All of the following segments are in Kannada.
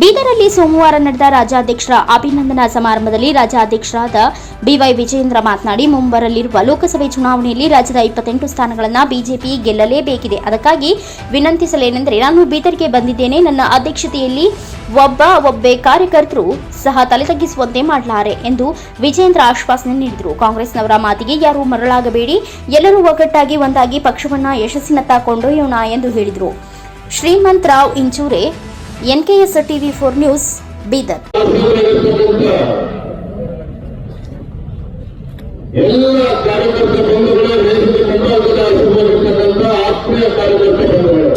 ಬೀದರಲ್ಲಿ ಸೋಮವಾರ ನಡೆದ ರಾಜ್ಯಾಧ್ಯಕ್ಷರ ಅಭಿನಂದನಾ ಸಮಾರಂಭದಲ್ಲಿ ರಾಜ್ಯಾಧ್ಯಕ್ಷರಾದ ಬಿವೈ ವಿಜೇಂದ್ರ ಮಾತನಾಡಿ, ಮುಂಬರಲಿರುವ ಲೋಕಸಭೆ ಚುನಾವಣೆಯಲ್ಲಿ ರಾಜ್ಯದ ಇಪ್ಪತ್ತೆಂಟು ಸ್ಥಾನಗಳನ್ನು ಬಿಜೆಪಿ ಗೆಲ್ಲಲೇಬೇಕಿದೆ. ಅದಕ್ಕಾಗಿ ವಿನಂತಿಸಲೇನೆಂದರೆ, ನಾನು ಬೀದರ್ಗೆ ಬಂದಿದ್ದೇನೆ. ನನ್ನ ಅಧ್ಯಕ್ಷತೆಯಲ್ಲಿ ಒಬ್ಬ, ಒಬ್ಬೆ ಕಾರ್ಯಕರ್ತರು ಸಹ ತಲೆ ತಗ್ಗಿಸುವಂತೆ ಮಾಡಲಾರೆ ಎಂದು ವಿಜೇಂದ್ರ ಆಶ್ವಾಸನೆ ನೀಡಿದರು. ಕಾಂಗ್ರೆಸ್ನವರ ಮಾತಿಗೆ ಯಾರೂ ಮರಳಾಗಬೇಡಿ. ಎಲ್ಲರೂ ಒಗ್ಗಟ್ಟಾಗಿ ಒಂದಾಗಿ ಪಕ್ಷವನ್ನು ಯಶಸ್ಸಿನತ್ತ ಕೊಂಡೊಯ್ಯೋಣ ಎಂದು ಹೇಳಿದರು. Shrimant Rao Inchure NKS TV four news Bidar ಎಲ್ಲ ಕಾರ್ಯಕರ್ತ ಬಂಧುಗಳೇ ವೇದಿಕೆ ಮುಂಭಾಗದ ಆಶೀರ್ವದಿರ್ತಕ್ಕಂಥ ಆತ್ಮೀಯ ಕಾರ್ಯಕರ್ತ ಬಂಧುಗಳು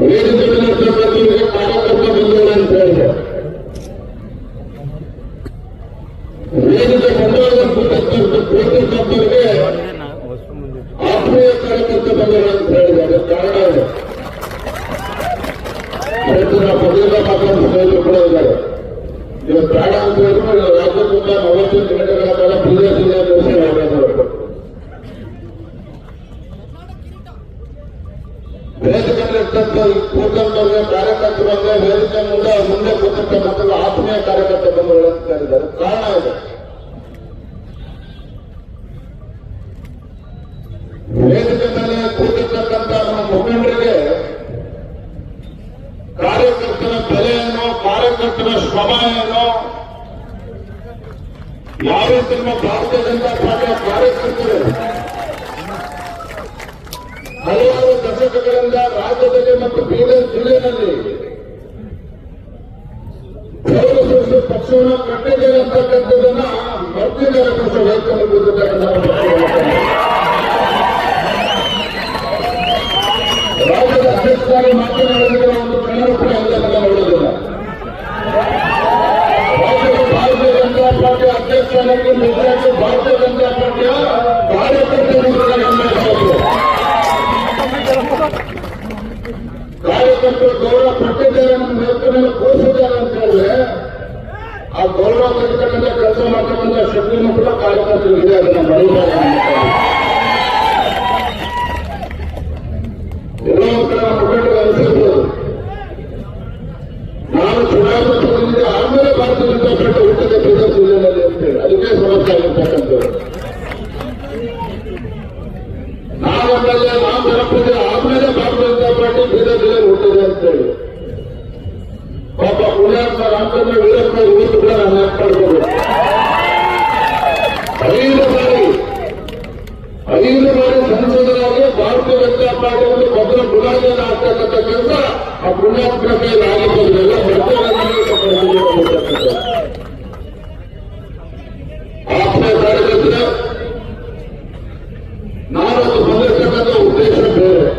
ವೇದಿಕೆ ಮೇಲಿರ್ತಕ್ಕಂಥವ್ರಿಗೆ ಕಾರ್ಯಕರ್ತ ಬಂಧುಗಳು ಅಂತ ಹೇಳಿದೆ ವೇದಿಕೆ ಮುಂಭಾಗದಲ್ಲಿರ್ತಕ್ಕಂಥವ್ರಿಗೆ ಆತ್ಮೀಯ ಕಾರ್ಯಕರ್ತ ಅಂತ ಹೇಳಿದೆ ಕಾರಣ ಇವತ್ತು ನಾವು ಪದವಿಯ ಮಾತಾಡುವ ಕೂಡ ಇದ್ದಾರೆ. ಇದು ಬೇಡ ಅಂತ ಹೇಳಿದ್ರೆ ರಾಜ್ಯದಿಂದ ನಲವತ್ತು ಗಂಟೆಗಳ ಕಾಲ ಪೂಜೆ ಜಿಲ್ಲೆ ದಿವಸ ಮಾಡಬೇಕು ಕೂತಂತವ್ರಿಗೆ ಕಾರ್ಯಕರ್ತರಿಗೆ ವೇದಿಕೆ ಮುಂದೆ ಮುಂದೆ ಕೂತಂತ ಆತ್ಮೀಯ ಕಾರ್ಯಕರ್ತ ಬಂಧುಗಳು ಅಂತ ಹೇಳಿದ್ದಾರೆ ಕಾರಣ ಇದೆ ಕಾರ್ಯಕರ್ತರ ಯಾರು ನಿಮ್ಮ ಭಾರತೀಯ ಜನತಾ ಪಾರ್ಟಿಯ ಕಾರ್ಯಕರ್ತರು ಹಲವಾರು ದಶಕಗಳಿಂದ ರಾಜ್ಯದಲ್ಲಿ ಮತ್ತು ಬೀದರ್ ಜಿಲ್ಲೆಯಲ್ಲಿ ಪಕ್ಷವನ್ನು ಕಟ್ಟಿದ್ದೇವೆ ಅಂತಕ್ಕಂಥದ್ದನ್ನ ಮರ್ತಿದ್ದಾರೆ ಪಕ್ಷ ಜನತಾ ಪಾರ್ಟಿ ಅಧ್ಯಕ್ಷರಾಗಿ ನಿಜವಾಗಿ ಭಾರತೀಯ ಜನತಾ ಪಾರ್ಟಿಯ ಕಾರ್ಯಕರ್ತರು ಕೂಡ ಗಮನಿಸಬೇಕು ಕಾರ್ಯಕರ್ತರು ಗೌರವ ಪಟ್ಟಿದ್ದಾರೆ ನಮ್ಮ ನೆಲದ ಮೇಲೆ ಕೂರಿಸಿದ್ದಾರೆ ಅಂತ ಹೇಳಿದ್ರೆ ಆ ಗೌರವ ಪಡಿತಕ್ಕಂಥ ಕೆಲಸ ಮಾಡ್ತಕ್ಕಂಥ ಶಕ್ತಿಯನ್ನು ಕೂಡ ಕಾರ್ಯಕರ್ತರು ಇದೆ ಅದನ್ನ ಮರೆಯಬಾರದು ಎಲ್ಲೋ ಒಂದು ಕಡೆ ನಮ್ಮ ಮುಖಂಡರು ಅನಿಸಿರ್ಬೋದು ನಾನು ಚುನಾವಣೆ ಪ್ರತಿನಿಧಿ ಜನತಾ ಪಾರ್ಟಿ ಹುಟ್ಟಿದೆ ಜಿಲ್ಲೆಯಲ್ಲಿ ಅಂತೇಳಿ ನಾವೊಂದಲ್ಲ ನಾವು ಜನಪ್ರತಿನಿಧಿ ಆದ್ಮೇಲೆ ಭಾರತೀಯ ಜನತಾ ಪಾರ್ಟಿ ಬೀದರ್ ಜಿಲ್ಲೆಯಲ್ಲಿ ಹುಟ್ಟಿದೆ ಅಂತೇಳಿ ಪಾಪ ಪುಣ್ಯಾತ್ಮ ರಾಮಚಂದ್ರ ವೀರಪ್ಪ ಇವತ್ತು ಕೂಡ ನಾನು పాటు మొదలు గులాబీ రాష్ట్రాల కనుక ఆ గులాబీ రాజకీయ ఆత్మీయ కార్యకర్తల నాలుగు సందర్శనలో ఉద్దేశం వేరు